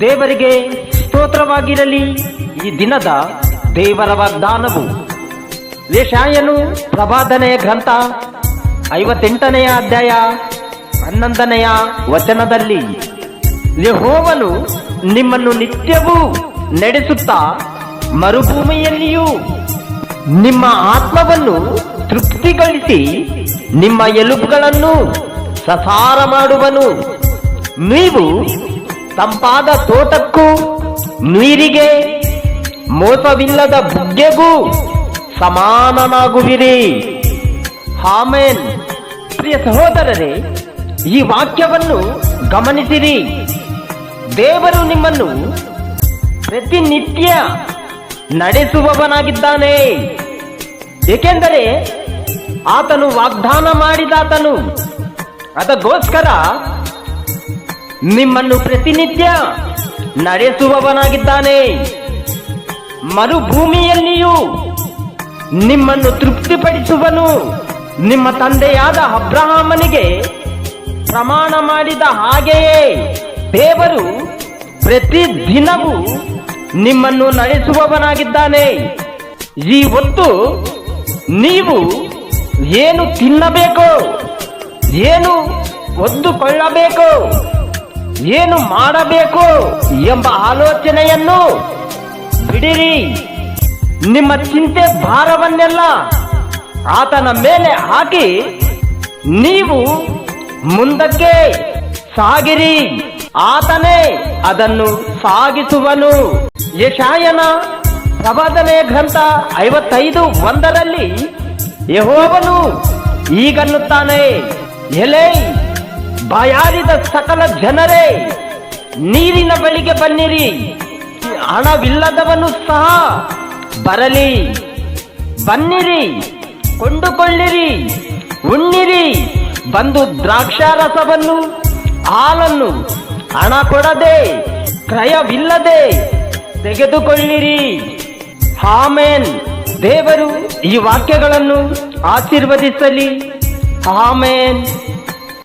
ದೇವರಿಗೆ ಸ್ತೋತ್ರವಾಗಿರಲಿ. ಈ ದಿನದ ದೇವರ ವಾಗ್ದಾನವು. ಯಶಾಯನು ಪ್ರಭಾದನೆಯ ಗ್ರಂಥ ಐವತ್ತೆಂಟನೆಯ ಅಧ್ಯಾಯ ಹನ್ನೊಂದನೆಯ ವಚನದಲ್ಲಿ, ಯಹೋವನು ನಿಮ್ಮನ್ನು ನಿತ್ಯವೂ ನಡೆಸುತ್ತಾ ಮರುಭೂಮಿಯಲ್ಲಿಯೂ ನಿಮ್ಮ ಆತ್ಮವನ್ನು ತೃಪ್ತಿಗೊಳಿಸಿ ನಿಮ್ಮ ಎಲುಬುಗಳನ್ನು ಸಸಾರ ಮಾಡುವನು. ನೀವು ತಂಪಾದ ತೋಟಕ್ಕೂ, ನೀರಿಗೆ ಮೋಸವಿಲ್ಲದ ಬುಗ್ಗೆಗೂ ಸಮಾನನಾಗುವಿರಿ. ಹಾಮೇನ್ ಪ್ರಿಯ ಸಹೋದರರೇ, ಈ ವಾಕ್ಯವನ್ನು ಗಮನಿಸಿರಿ. ದೇವರು ನಿಮ್ಮನ್ನು ಪ್ರತಿನಿತ್ಯ ನಡೆಸುವವನಾಗಿದ್ದಾನೆ. ಏಕೆಂದರೆ ಆತನು ವಾಗ್ದಾನ ಮಾಡಿದಾತನು. ಅದಕ್ಕೋಸ್ಕರ ನಿಮ್ಮನ್ನು ಪ್ರತಿನಿತ್ಯ ನಡೆಸುವವನಾಗಿದ್ದಾನೆ. ಮರುಭೂಮಿಯಲ್ಲಿಯೂ ನಿಮ್ಮನ್ನು ತೃಪ್ತಿಪಡಿಸುವನು. ನಿಮ್ಮ ತಂದೆಯಾದ ಅಬ್ರಹಾಮನಿಗೆ ಪ್ರಮಾಣ ಮಾಡಿದ ಹಾಗೆಯೇ ದೇವರು ಪ್ರತಿ ದಿನವೂ ನಿಮ್ಮನ್ನು ನಡೆಸುವವನಾಗಿದ್ದಾನೆ. ಈ ಹೊತ್ತು ನೀವು ಏನು ತಿನ್ನಬೇಕು? ಏನು ಒದ್ದುಕೊಳ್ಳಬೇಕು? ಏನು ಮಾಡಬೇಕು ಎಂಬ ಆಲೋಚನೆಯನ್ನು ಬಿಡಿರಿ. ನಿಮ್ಮ ಚಿಂತೆ ಭಾರವನ್ನೆಲ್ಲ ಆತನ ಮೇಲೆ ಹಾಕಿ ನೀವು ಮುಂದಕ್ಕೆ ಸಾಗಿರಿ. ಆತನೇ ಅದನ್ನು ಸಾಗಿಸುವನು. ಯಶಾಯನ ಪ್ರವಾದನೆ ಗ್ರಂಥ ಐವತ್ತೈದು ಒಂದರಲ್ಲಿ ಯಹೋವನು ಈಗನ್ನುತ್ತಾನೆ. ಎಲೆ, ಬಯಾರಿದ ಸಕಲ ಜನರೇ, ನೀರಿನ ಬಳಿಗೆ ಬನ್ನಿರಿ. ಹಣವಿಲ್ಲದವನು ಸಹ ಬರಲಿ. ಬನ್ನಿರಿ, ಕೊಂಡುಕೊಳ್ಳಿರಿ, ಉಣ್ಣಿರಿ. ಬಂದು ದ್ರಾಕ್ಷಾರಸವನ್ನು, ಹಾಲನ್ನು ಹಣ ಕೊಡದೆ, ಕ್ರಯವಿಲ್ಲದೆ ತೆಗೆದುಕೊಳ್ಳಿರಿ. ಆಮೇನ್. ದೇವರು ಈ ವಾಕ್ಯಗಳನ್ನು ಆಶೀರ್ವದಿಸಲಿ. ಆಮೇನ್.